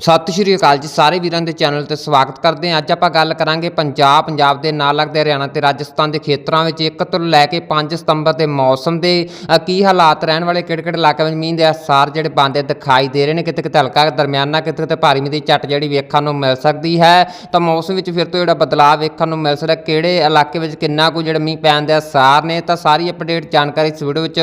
ਸਤਿ ਸ਼੍ਰੀ ਅਕਾਲ ਜੀ ਸਾਰੇ ਵੀਰਾਂ ਦੇ ਚੈਨਲ ਤੇ ਸਵਾਗਤ ਕਰਦੇ ਹਾਂ। ਅੱਜ ਆਪਾਂ ਗੱਲ ਕਰਾਂਗੇ ਪੰਜਾਬ ਪੰਜਾਬ ਦੇ ਨਾਲ ਲੱਗਦੇ ਹਰਿਆਣਾ ਤੇ ਰਾਜਸਥਾਨ ਦੇ ਖੇਤਰਾਂ ਵਿੱਚ। 1 ਤੋਂ ਲੈ ਕੇ 5 ਸਤੰਬਰ ਦੇ ਮੌਸਮ ਦੇ ਕੀ ਹਾਲਾਤ, ਰਹਿਣ ਵਾਲੇ ਕਿਹੜੇ ਕਿਹੜੇ ਇਲਾਕਿਆਂ ਵਿੱਚ ਮੀਂਹ ਦੇ ਅਸਾਰ ਜਿਹੜੇ ਬੰਦੇ ਦਿਖਾਈ ਦੇ ਰਹੇ ਨੇ ਕਿਤੇ ਕਿਤੇ ਹਲਕਾ ਦਰਮਿਆਨਾ ਕਿਤੇ ਕਿਤੇ ਭਾਰੀ ਮੀਂਹ ਦੀ ਝੱਟ ਜਿਹੜੀ ਵੇਖਣ ਨੂੰ ਮਿਲ ਸਕਦੀ ਹੈ। ਤਾਂ ਮੌਸਮ ਵਿੱਚ ਫਿਰ ਤੋਂ ਜਿਹੜਾ ਬਦਲਾਅ ਵੇਖਣ ਨੂੰ ਮਿਲ ਸਕਦਾ, ਕਿਹੜੇ ਇਲਾਕੇ ਵਿੱਚ ਕਿੰਨਾ ਕੁ ਜਿਹੜਾ ਮੀਂਹ ਪੈਣ ਦੇ ਅਸਾਰ ਨੇ, ਤਾਂ ਸਾਰੀ ਅਪਡੇਟ ਜਾਣਕਾਰੀ ਇਸ ਵੀਡੀਓ ਵਿੱਚ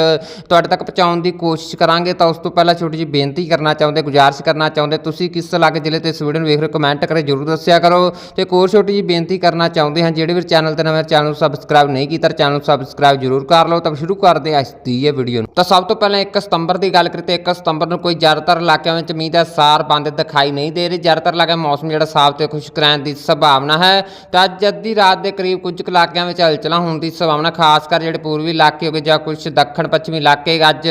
ਤੁਹਾਡੇ ਤੱਕ ਪਹੁੰਚਾਉਣ ਦੀ ਕੋਸ਼ਿਸ਼ ਕਰਾਂਗੇ। ਤਾਂ ਉਸ ਤੋਂ ਪਹਿਲਾਂ ਛੋਟੀ ਜਿਹੀ ਬੇਨਤੀ ਕਰਨਾ ਚਾਹੁੰਦੇ, ਗੁਜ਼ਾਰਿਸ਼ ਕਰਨਾ ਚਾਹੁੰਦੇ, ਤੁਸੀਂ ਕਿਸ ਇਲਾਕੇ ਜ਼ਿਲ੍ਹੇ ਤੇ ਇਸ ਵੇਖ ਰਹੇ ਹੋ ਕਮੈਂਟ ਕਰੇ ਜਰੂਰ ਦੱਸਿਆ ਕਰੋ। ਤੇ ਇੱਕ ਹੋਰ ਛੋਟੀ ਜਿਹੀ ਬੇਨਤੀ ਕਰਨਾ ਚਾਹੁੰਦੇ ਹਾਂ, ਜਿਹੜੇ ਵੀ ਚੈਨਲ ਤੇ ਨਵੇਂ ਚੈਨਲ ਨੂੰ ਸਬਸਕ੍ਰਾਈਬ ਨਹੀਂ ਕੀਤਾ, ਤਾਂ ਚੈਨਲ ਨੂੰ ਸਬਸਕ੍ਰਾਈਬ ਜਰੂਰ ਕਰ ਲਓ। ਤਾਂ ਸ਼ੁਰੂ ਕਰਦੇ ਹਾਂ ਅੱਜ ਦੀ ਇਹ ਵੀਡੀਓ ਨੂੰ। ਤਾਂ ਸਭ ਤੋਂ ਪਹਿਲਾਂ 1 ਸਤੰਬਰ ਦੀ ਗੱਲ ਕਰੀਏ ਤੇ 1 ਸਤੰਬਰ ਨੂੰ ਕੋਈ ਜ਼ਿਆਦਾਤਰ ਇਲਾਕਿਆਂ ਵਿੱਚ ਮੀਂਹ ਦਾ ਸਾਰ ਬੰਦ ਦਿਖਾਈ ਨਹੀਂ ਦੇ ਰਹੀ। ਜ਼ਿਆਦਾਤਰ ਇਲਾਕਿਆਂ ਮੌਸਮ ਜਿਹੜਾ ਸਾਫ਼ ਤੇ ਖੁਸ਼ਕ ਰਹਿਣ ਦੀ ਸੰਭਾਵਨਾ ਹੈ। ਤਾਂ ਅੱਜ ਅੱਧੀ ਰਾਤ ਦੇ ਕਰੀਬ ਕੁਝ ਕੁ ਇਲਾਕਿਆਂ ਵਿੱਚ ਹਲਚਲਾਂ ਹੋਣ ਦੀ ਸੰਭਾਵਨਾ, ਖਾਸ ਕਰ ਜਿਹੜੇ ਪੂਰਬੀ ਇਲਾਕੇ ਹੋਗੇ ਜਾਂ ਕੁਝ ਦੱਖਣ ਪੱਛਮੀ ਇਲਾਕੇ, ਅੱਜ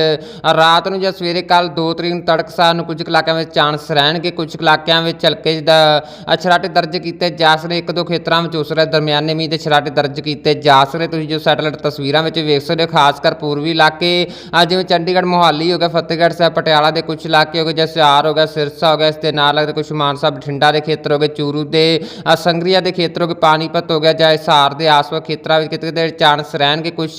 ਰਾਤ ਨੂੰ ਜਾਂ ਸਵੇਰੇ ਕੱਲ 2 ਤਰੀਕ ਨੂੰ ਤੜਕਸਾਰ ਨੂੰ ਕੁਝ ਕੁ ਇਲਾਕਿਆਂ ਵਿੱਚ ਚਾਂਸ ਰਹਿਣਗੇ ਕੁਝ ਇਲਾਕਿਆਂ ਵਿੱਚ ਹਲਕੇ ਜਿਹਦਾ ਛਰਾਟੇ ਦਰਜ ਕੀਤੇ ਜਾ ਸਕਦੇ ਇੱਕ ਦੋ ਖੇਤਰਾਂ ਵਿੱਚ ਉਸ ਰਿਹਾ ਦਰਮਿਆਨੇ ਮੀਂਹ ਦੇ ਛਰਾਟੇ ਦਰਜ ਕੀਤੇ ਜਾ ਸਕਦੇ। ਤੁਸੀਂ ਜੋ ਸੈਟੇਲਾਈਟ ਤਸਵੀਰਾਂ ਵਿੱਚ ਵੇਖ ਸਕਦੇ ਹੋ ਖਾਸ ਕਰ ਪੂਰਬੀ ਇਲਾਕੇ ਜਿਵੇਂ ਚੰਡੀਗੜ੍ਹ ਮੋਹਾਲੀ ਹੋ ਗਿਆ ਫਤਿਹਗੜ੍ਹ ਸਾਹਿਬ ਪਟਿਆਲਾ ਦੇ ਕੁਝ ਇਲਾਕੇ ਹੋ ਗਏ ਜਿਵੇਂ ਸਿਆਰ ਹੋ ਗਿਆ ਸਿਰਸਾ ਹੋ ਗਿਆ ਇਸ ਦੇ ਨਾਲ ਲੱਗਦੇ ਕੁਝ ਮਾਨਸਾ ਬਠਿੰਡਾ ਦੇ ਖੇਤਰ ਹੋ ਗਏ ਚੂਰੂ ਦੇ ਅ, ਸੰਗਰੀਆ ਦੇ ਖੇਤਰ ਹੋ ਗਏ ਪਾਣੀਪਤ ਹੋ ਗਿਆ ਜਾਂ ਹਿਸਾਰ ਦੇ ਆਸ-ਪਾਸ ਖੇਤਰਾਂ ਵਿੱਚ ਕਿਤੇ ਕਿਤੇ ਚਾਂਸ ਰਹਿਣਗੇ ਕੁਝ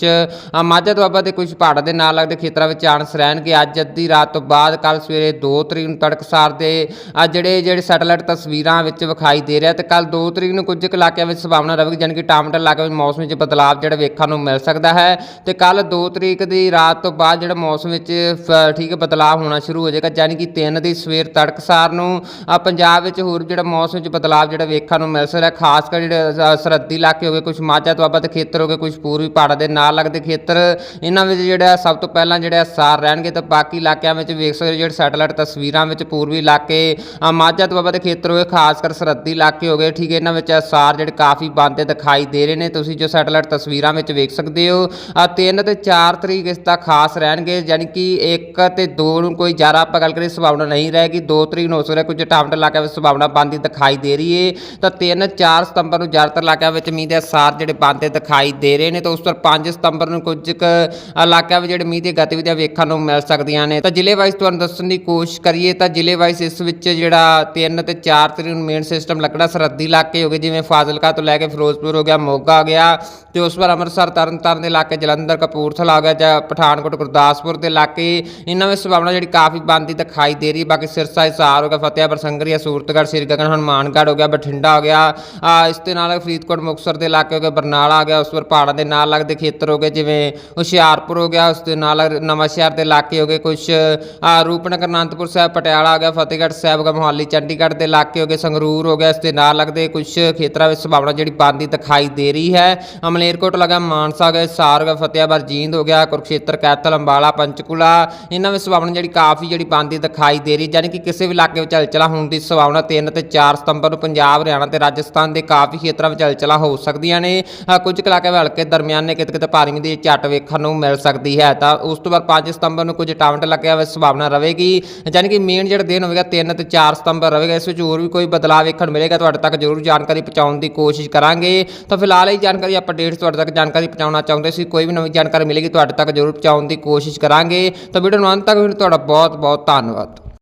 ਮਾਝਾ ਦੁਆਬਾ ਦੇ ਕੁਝ ਪਹਾੜਾਂ ਦੇ ਨਾਲ ਲੱਗਦੇ ਖੇਤਰਾਂ ਵਿੱਚ ਚਾਂਸ ਰਹਿਣਗੇ। ਅੱਜ ਅੱਧੀ ਰਾਤ ਤੋਂ ਬਾਅਦ ਕੱਲ ਸਵੇਰੇ 2 ਤਰੀਕ ਨੂੰ ਤੜਕਸਾਰ ਦੇ ਅ, ਜਿਹੜੇ ਜਿਹੜੇ ਸੈਟੇਲਾਈਟ ਤਸਵੀਰਾਂ ਵਿੱਚ ਵਿਖਾਈ ਦੇ ਰਿਹਾ ਤੇ ਕੱਲ 2 ਤਰੀਕ ਨੂੰ ਕੁਝ ਕੁ ਇਲਾਕਿਆਂ ਵਿੱਚ ਸੰਭਾਵਨਾ ਰਹੇਗੀ ਜਾਣੀ ਕਿ ਟਾਮਟਰ ਇਲਾਕੇ ਵਿੱਚ ਮੌਸਮ ਵਿੱਚ ਬਦਲਾਅ ਜਿਹੜਾ ਵੇਖਣ ਨੂੰ ਮਿਲ ਸਕਦਾ ਹੈ। ਤੇ ਕੱਲ 2 ਤਰੀਕ ਦੀ ਰਾਤ ਤੋਂ ਬਾਅਦ ਜਿਹੜਾ ਮੌਸਮ ਵਿੱਚ ਫ- ਠੀਕ ਹੈ ਬਦਲਾਅ ਹੋਣਾ ਸ਼ੁਰੂ ਹੋ ਜਾਏਗਾ ਜਾਣੀ ਕਿ 3 ਦੀ ਸਵੇਰ ਤੜਕਸਾਰ ਨੂੰ ਅ, ਪੰਜਾਬ ਵਿੱਚ ਹੋਰ ਜਿਹੜਾ ਮੌਸਮ ਵਿੱਚ ਬਦਲਾਅ ਜਿਹੜਾ ਵੇਖਣ ਨੂੰ ਮਿਲ ਸਕਦਾ ਖਾਸ ਕਰ ਜਿਹੜੇ ਸਰਹੱਦੀ ਇਲਾਕੇ ਹੋ ਗਏ ਕੁਝ ਮਾਝਾ ਦੁਆਬਾ ਦੇ ਖੇਤਰ ਹੋ ਗਏ ਕੁਝ ਪੂਰਬੀ ਪਹਾੜਾਂ ਦੇ ਨਾਲ ਲੱਗਦੇ ਖੇਤਰ ਇਹਨਾਂ ਵਿੱਚ ਜਿਹੜਾ ਸਭ ਤੋਂ ਪਹਿਲਾਂ ਜਿਹੜਾ ਸਾਰ ਰਹਿਣਗੇ ਤਾਂ ਬਾਕੀ ਇਲਾਕਿਆਂ ਵਿੱਚ ਵੇਖ ਸਕਦੇ ਜਿਹੜੇ ਸੈਟੇਲਾਈਟ ਤਸਵੀਰਾਂ ਵਿੱਚ ਪੂਰਬੀ ਇਲਾਕੇ ਅ, ਮਾਝਾ ਦੁਆਬਾ ਦੇ ਖੇਤਰ ਹੋ ਖਾਸ ਕਰ ਸਰਹੱਦੀ ਇਲਾਕੇ ਹੋ ਗਏ ਠੀਕ ਹੈ ਇਹਨਾਂ ਵਿੱਚ ਅਸਾਰ ਜਿਹੜੇ ਕਾਫੀ ਬੰਦੇ ਦਿਖਾਈ ਦੇ ਰਹੇ ਨੇ ਤੁਸੀਂ ਜੋ ਸੈਟੇਲਾਈਟ ਤਸਵੀਰਾਂ ਵਿੱਚ ਵੇਖ ਸਕਦੇ ਹੋ ਆ 3 ਤੇ 4 ਤਰੀਕ ਇਸ ਦਾ ਖਾਸ ਰਹਿਣਗੇ ਯਾਨੀ ਕਿ 1 ਤੇ 2 ਨੂੰ ਕੋਈ ਜ਼ਿਆਦਾ ਆਪਾਂ ਗੱਲ ਕਰੀਏ ਸੰਭਾਵਨਾ ਨਹੀਂ ਰਹੇਗੀ 2 ਤਰੀਕ ਨੂੰ ਹੋ ਸਕਦਾ ਕੁਝ ਟਾਮਟ ਇਲਾਕਿਆਂ ਵਿੱਚ ਸੰਭਾਵਨਾ ਬੰਦੀ ਦਿਖਾਈ ਦੇ ਰਹੀ ਹੈ ਤਾਂ 3 4 ਸਤੰਬਰ ਨੂੰ ਜ਼ਿਆਦਾਤਰ ਇਲਾਕਿਆਂ ਵਿੱਚ ਮੀਂਹ ਦੇ ਅਸਾਰ ਜਿਹੜੇ ਬੰਦੇ ਦਿਖਾਈ ਦੇ ਰਹੇ ਨੇ ਤਾਂ ਉਸ ਤੋਂ 5 ਸਤੰਬਰ ਨੂੰ ਕੁਝ ਕੁ ਇਲਾਕਿਆਂ ਵਿੱਚ ਜਿਹੜੇ ਮੀਂਹ ਦੀਆਂ ਗਤੀਵਿਧੀਆਂ ਵੇਖਣ ਨੂੰ ਮਿਲ ਸਕਦੀਆਂ ਨੇ ਤਾਂ ਜ਼ਿਲ੍ਹੇ ਵਾਈਜ਼ ਤੁਹਾਨੂੰ ਦੱਸਣ ਦੀ ਕੋਸ਼ਿਸ਼ ਕਰੀਏ ਤਾਂ ਜ਼ਿਲ੍ਹੇ ਵਾਈਜ਼ ਇਸ ਵਿੱਚ ਜਿਹੜਾ 3 ਤੇ 4 ਤਰੀਕ ਨੂੰ ਮੇਨ ਸਿਸਟਮ ਲੱਗਣਾ, ਸਰਹੱਦੀ ਇਲਾਕੇ ਹੋ ਗਏ, ਜਿਵੇਂ ਫਾਜ਼ਿਲਕਾ ਤੋਂ ਲੈ ਕੇ ਫਿਰੋਜ਼ਪੁਰ ਹੋ ਗਿਆ, ਮੋਗਾ ਹੋ ਗਿਆ ਤੇ ਉਸ ਪਰ ਅੰਮ੍ਰਿਤਸਰ, ਤਰਨਤਾਰਨ ਦੇ ਇਲਾਕੇ, ਜਲੰਧਰ, ਕਪੂਰਥਲਾ ਹੋ ਗਿਆ ਜਾਂ ਪਠਾਨਕੋਟ, ਗੁਰਦਾਸਪੁਰ ਦੇ ਇਲਾਕੇ। ਇਹਨਾਂ ਵਿੱਚ ਸੰਭਾਵਨਾ ਜਿਹੜੀ ਕਾਫੀ ਬੰਦੀ ਦਿਖਾਈ ਦੇ ਰਹੀ ਹੈ। ਬਾਕੀ ਸਿਰਸਾ, ਹਿਸਾਰ ਹੋ ਗਿਆ, ਫਤਿਹਪੁਰ ਸੰਗਰੀਆ ਸੂਰਤਗੜ੍ਹ ਸ੍ਰੀ ਗਗਨ ਹਨੂਮਾਨਗੜ੍ਹ ਹੋ ਗਿਆ, ਬਠਿੰਡਾ ਹੋ ਗਿਆ। ਇਸ ਦੇ ਨਾਲ ਫਰੀਦਕੋਟ, ਮੁਕਤਸਰ ਦੇ ਇਲਾਕੇ ਹੋ ਗਏ, ਬਰਨਾਲਾ ਆ ਗਿਆ, ਉਸ ਪਰ ਪਹਾੜਾਂ ਦੇ ਨਾਲ ਲੱਗਦੇ ਖੇਤਰ ਹੋ ਗਏ, ਜਿਵੇਂ ਹੁਸ਼ਿਆਰਪੁਰ ਹੋ ਗਿਆ, ਉਸ ਦੇ ਨਾਲ ਨਵਾਂ ਸ਼ਹਿਰ ਦੇ ਇਲਾਕੇ ਹੋ ਗਏ ਕੁਝ ਰੂਪਨਗਰ, ਅਨੰਦਪੁਰ ਸਾਹਿਬ, ਪਟਿਆਲਾ ਆ ਗਿਆ, ਫਤਿਹਗੜ੍ਹ ਸਾਹਿਬ ਹੋ ਗਿਆ ਮੋਹਾਲੀ ਚੰਡੀਗੜ੍ਹ ਦੇ ਇਲਾਕੇ ਹੋ ਗਏ ਸੰਗਰੂਰ ਹੋ ਗਿਆ ਇਸ ਦੇ ਨਾਲ ਲੱਗਦੇ ਕੁਝ ਖੇਤਰਾਂ ਵਿੱਚ ਸੰਭਾਵਨਾ ਜਿਹੜੀ ਬੰਦੀ ਦਿਖਾਈ ਦੇ ਰਹੀ ਹੈ। ਅਮਲੇਰਕੋਟ ਲਗਾ ਮਾਨਸਾ ਹੋ ਗਿਆ ਫਤਿਆਬਾਦ ਜੀਂਦ ਹੋ ਗਿਆ ਕੁਰਕਸ਼ੇਤਰ ਕੈਥਲ ਅੰਬਾਲਾ ਪੰਚਕੂਲਾ ਇਹਨਾਂ ਵਿੱਚ ਸੰਭਾਵਨਾ ਜਿਹੜੀ ਕਾਫੀ ਜਿਹੜੀ ਬਣਦੀ ਦਿਖਾਈ ਦੇ ਰਹੀ ਯਾਨੀ ਕਿ ਕਿਸੇ ਵੀ ਇਲਾਕੇ ਵਿੱਚ ਹਲਚਲਾ ਹੋਣ ਦੀ ਸੰਭਾਵਨਾ 3 ਤੇ 4 ਸਤੰਬਰ ਨੂੰ ਪੰਜਾਬ ਹਰਿਆਣਾ ਤੇ ਰਾਜਸਥਾਨ ਦੇ ਕਾਫੀ ਖੇਤਰਾਂ ਵਿੱਚ ਹਲਚਲਾ ਹੋ ਸਕਦੀਆਂ ਨੇ। ਅ, ਕੁਝ ਇਲਾਕੇ ਵਿੱਚ ਹਲਕੇ ਦਰਮਿਆਨੇ ਕਿਤੇ ਕਿਤੇ ਭਾਰੀ ਦੀ ਝੱਟ ਵੇਖਣ ਨੂੰ ਮਿਲ ਸਕਦੀ ਹੈ। ਤਾਂ ਉਸ ਤੋਂ ਬਾਅਦ 5 ਸਤੰਬਰ ਨੂੰ ਕੁਝ ਟਾਵਟ ਲੱਗਿਆ ਵਿੱਚ ਸੰਭਾਵਨਾ ਰਹੇਗੀ। ਯਾਨੀ ਕਿ ਮੇਨ ਜਿਹੜਾ ਦਿਨ ਹੋਵੇਗਾ 3 ਤੇ 4 ਸਤੰਬਰ ਰਹੇਗਾ, ਇਸ ਵਿੱਚ ਹੋਰ ਵੀ ਕੋਈ ਬਦਲਾਅ ਵੇਖਣ ਨੂੰ ਮਿਲੇਗਾ, ਤੁਹਾਡੇ ਤੱਕ ਜ਼ਰੂਰ ਜਾਣਕਾਰੀ ਪਹੁੰਚਾਉਣ ਦੀ ਕੋਸ਼ਿਸ਼ ਕਰਾਂਗੇ। ਤਾਂ ਫਿਲਹਾਲ ਇਹ ਜਾਣਕਾਰੀ ਅਪਡੇਟਸ ਤੁਹਾਡੇ ਤੱਕ ਜਾਣਕਾਰੀ ਪਹੁੰਚਾਉਣਾ ਚਾਹੁੰਦੇ ਸੀ, ਕੋਈ ਵੀ ਨਵੀਂ ਜਾਣਕਾਰੀ ਮਿਲੇਗੀ, ਤੁਹਾਡੇ ਤੱਕ ਜ਼ਰੂਰ ਪਹੁੰਚਾਉਣ ਦੀ ਕੋਸ਼ਿਸ਼ ਕਰਾਂਗੇ। ਤਾਂ ਵੀਡੀਓ ਨੂੰ ਅੰਤ ਤੱਕ ਵੇਖਣ ਤੁਹਾਡਾ ਬਹੁਤ ਬਹੁਤ ਧੰਨਵਾਦ।